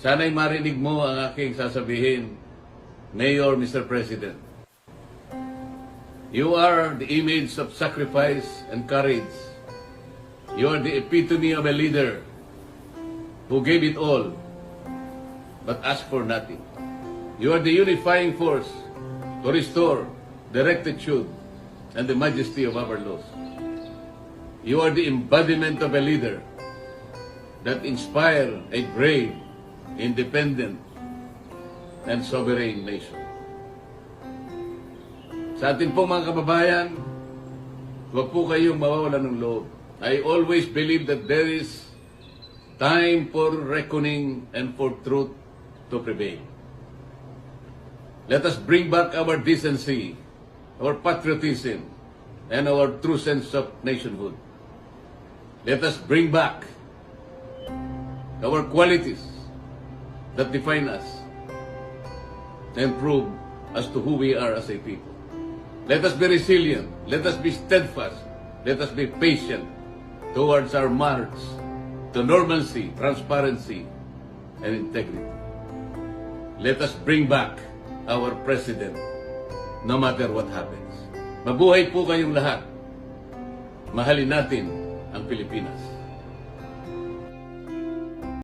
Sana'y marinig mo ang aking sasabihin, Mayor, Mr. President. You are the image of sacrifice and courage. You are the epitome of a leader who gave it all but asked for nothing. You are the unifying force to restore the rectitude and the majesty of our laws. You are the embodiment of a leader that inspire a brave, independent, and sovereign nation. Sa atin pong mga kababayan, huwag po kayong mawawala ng loob. I always believe that there is time for reckoning and for truth to prevail. Let us bring back our decency, our patriotism, and our true sense of nationhood. Let us bring back our qualities that define us and prove as to who we are as a people. Let us be resilient. Let us be steadfast. Let us be patient towards our march to normalcy, transparency, and integrity. Let us bring back our president no matter what happens. Mabuhay po kayong lahat. Mahalin natin ang Pilipinas.